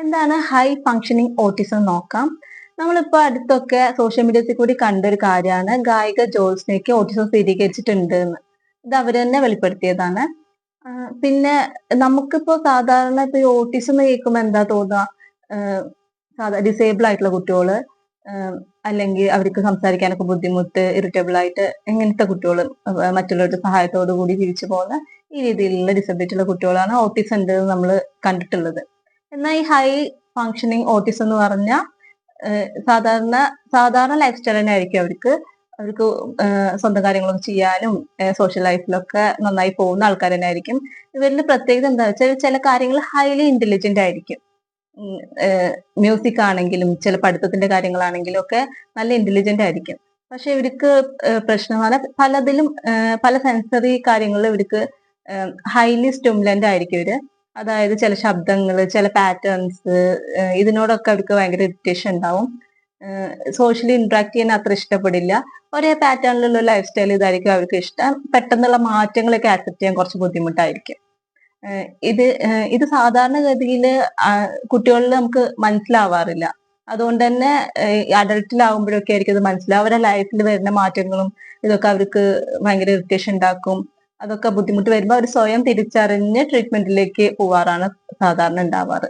എന്താണ് high functioning autism നോക്കാം. നമ്മളിപ്പോ അടുത്തൊക്കെ സോഷ്യൽ മീഡിയത്തിൽ കൂടി കണ്ടൊരു കാര്യമാണ് ഗായിക ജോൽസിനേക്ക് ഓട്ടിസം സ്ഥിരീകരിച്ചിട്ടുണ്ട് എന്ന് ഇത് അവർ തന്നെ വെളിപ്പെടുത്തിയതാണ്. പിന്നെ നമുക്കിപ്പോ സാധാരണ ഇപ്പൊ ഈ ഓട്ടിസം എന്ന് കേൾക്കുമ്പോൾ എന്താ തോന്നുക സാധാ ഡിസേബിൾ ആയിട്ടുള്ള കുട്ടികൾ അല്ലെങ്കിൽ അവർക്ക് സംസാരിക്കാനൊക്കെ ബുദ്ധിമുട്ട് ഇറിറ്റബിൾ ആയിട്ട് എങ്ങനത്തെ കുട്ടികൾ മറ്റുള്ളവരുടെ സഹായത്തോടു കൂടി ജീവിച്ചു പോകുന്ന ഈ രീതിയിലുള്ള ഡിസബിലിറ്റി ഉള്ള കുട്ടികളാണ് ഓട്ടിസം ഉണ്ട് നമ്മൾ കണ്ടിട്ടുള്ളത്. എന്നാൽ ഈ ഹൈ ഫങ്ഷനിങ് ഓട്ടിസം എന്ന് പറഞ്ഞാൽ സാധാരണ സാധാരണ ലൈഫ് സ്റ്റൈൽ തന്നെ ആയിരിക്കും അവർക്ക്. അവർക്ക് സ്വന്തം കാര്യങ്ങളൊക്കെ ചെയ്യാനും സോഷ്യൽ ലൈഫിലൊക്കെ നന്നായി പോകുന്ന ആൾക്കാർ തന്നെ ആയിരിക്കും. ഇവരിൽ പ്രത്യേകത എന്താ വെച്ചാൽ ചില കാര്യങ്ങൾ ഹൈലി ഇന്റലിജന്റ് ആയിരിക്കും. മ്യൂസിക് ആണെങ്കിലും ചില പഠിത്തത്തിന്റെ കാര്യങ്ങളാണെങ്കിലും ഒക്കെ നല്ല ഇന്റലിജന്റ് ആയിരിക്കും. പക്ഷെ ഇവർക്ക് പ്രശ്നമാണ് പലതിലും പല സെൻസറി കാര്യങ്ങളിൽ ഇവർക്ക് ഹൈലി സ്റ്റിമുലന്റ് ആയിരിക്കും ഇവർ. അതായത് ചില ശബ്ദങ്ങൾ ചില പാറ്റേൺസ് ഇതിനോടൊക്കെ അവർക്ക് ഭയങ്കര ഇറിറ്റേഷൻ ഉണ്ടാവും. സോഷ്യലി ഇന്ററാക്ട് ചെയ്യാൻ അത്ര ഇഷ്ടപ്പെടില്ല. ഒരേ പാറ്റേണിലുള്ള ലൈഫ് സ്റ്റൈൽ ഇതായിരിക്കും അവർക്ക് ഇഷ്ടം. പെട്ടെന്നുള്ള മാറ്റങ്ങളൊക്കെ ആക്സെപ്റ്റ് ചെയ്യാൻ കുറച്ച് ബുദ്ധിമുട്ടായിരിക്കും. ഇത് ഇത് സാധാരണഗതിയിൽ കുട്ടികളിൽ നമുക്ക് മനസ്സിലാവാറില്ല. അതുകൊണ്ട് തന്നെ അഡൾട്ടിലാവുമ്പോഴൊക്കെ ആയിരിക്കും ഇത് മനസ്സിലാവും ലൈഫിൽ വരുന്ന മാറ്റങ്ങളും ഇതൊക്കെ അവർക്ക് ഭയങ്കര ഇറിറ്റേഷൻ ഉണ്ടാക്കും. അതൊക്കെ ബുദ്ധിമുട്ട് വരുമ്പോൾ അവർ സ്വയം തിരിച്ചറിഞ്ഞ് ട്രീറ്റ്മെന്റിലേക്ക് പോവാറാണ് സാധാരണ ഉണ്ടാവാറ്